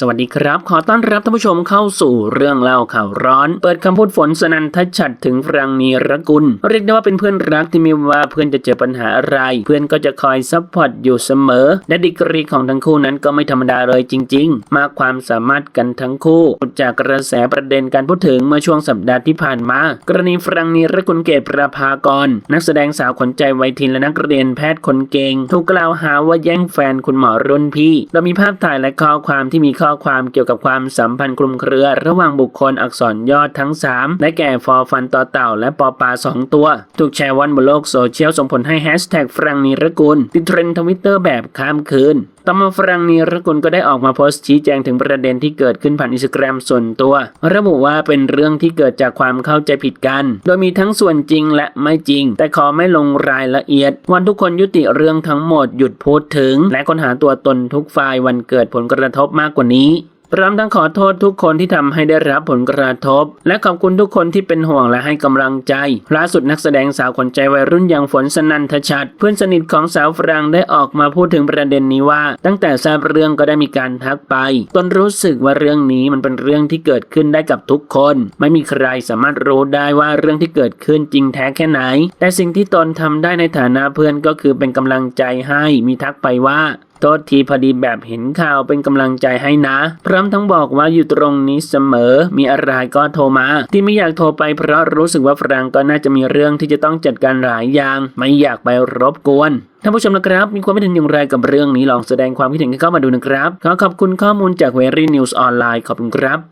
สวัสดีครับ ขอต้อนรับท่านผู้ชมเข้าสู่เรื่องเล่าข่าวร้อน เปิดคำพูดฝนสนันทชัดถึงฟรังนีรกุล เรียกได้ว่าเป็นเพื่อนรักที่ไม่ว่าเพื่อนจะเจอปัญหาอะไร เพื่อนก็จะคอยซัพพอร์ตอยู่เสมอ และดีกรีของทั้งคู่นั้นก็ไม่ธรรมดาเลยจริง ๆ มากความสามารถกันทั้งคู่ จากกระแสประเด็นการพูดถึงเมื่อช่วงสัปดาห์ที่ผ่านมา กรณีฟรังนีรกุลเกตประภากร นักแสดงสาวขวัญใจวัยทีนและนักเรียนแพทย์คนเก่งถูกกล่าวหาว่าแย่งแฟนคุณหมอรุ่นพี่โดยมีภาพถ่ายและข้อความที่มีข้อข้อความเกี่ยวกับความสัมพันธ์คลุมเครือ ระหว่างบุคคลอักษรยอดทั้ง 3 ได้แก่ฟอฟันต่อเต่า และปอปา 2 ตัว ถูกแชร์วันบนโลกโซเชียลส่งผลให้แฮชแท็กฟรังนีรกุลติดเทรนด์ทวิตเตอร์แบบข้ามคืน ต่อมาฟรังนีรกุลก็ได้ออกมาโพสต์ชี้แจงถึงประเด็นที่เกิดขึ้นผ่านอินสตาแกรมส่วนตัว ระบุว่าเป็นเรื่องที่เกิดจากความเข้าใจผิดกัน โดยมีทั้งส่วนจริงและไม่จริง แต่ขอไม่ลงรายละเอียด วันทุกคนยุติเรื่องทั้งหมดหยุดพูดถึง และค้นหาตัวตนทุกฝ่ายวันเกิดผลกระทบมากกว่านี้ พร้อมทั้งขอโทษทุกคนที่ทำให้ได้รับผลกระทบ และขอบคุณทุกคนที่เป็นห่วงและให้กำลังใจ ล่าสุดนักแสดงสาวขวัญใจวัยรุ่นอย่างฝนสนันทชัด เพื่อนสนิทของสาวฝรั่งได้ออกมาพูดถึงประเด็นนี้ว่า ตั้งแต่ทราบเรื่องก็ได้มีการทักไป ตนรู้สึกว่าเรื่องนี้มันเป็นเรื่องที่เกิดขึ้นได้กับทุกคน ไม่มีใครสามารถรู้ได้ว่าเรื่องที่เกิดขึ้นจริงแท้แค่ไหน แต่สิ่งที่ตนทำได้ในฐานะเพื่อนก็คือเป็นกำลังใจให้มีทักไปว่า โทษทีพอดีแบบเห็นข่าวเป็นกำลังใจให้นะ พร้อมทั้งบอกว่าอยู่ตรงนี้เสมอ มีอะไรก็โทรมา ที่ไม่อยากโทรไปเพราะรู้สึกว่าฟรังก็น่าจะมีเรื่องที่จะต้องจัดการหลายอย่าง ไม่อยากไปรบกวนท่านผู้ชมนะครับ มีความคิดเห็นอย่างไรกับเรื่องนี้ลองแสดงความคิดเห็นกันเข้ามาดูนะครับ ขอขอบคุณข้อมูลจากเวรี่นิวส์ออนไลน์ขอบคุณครับ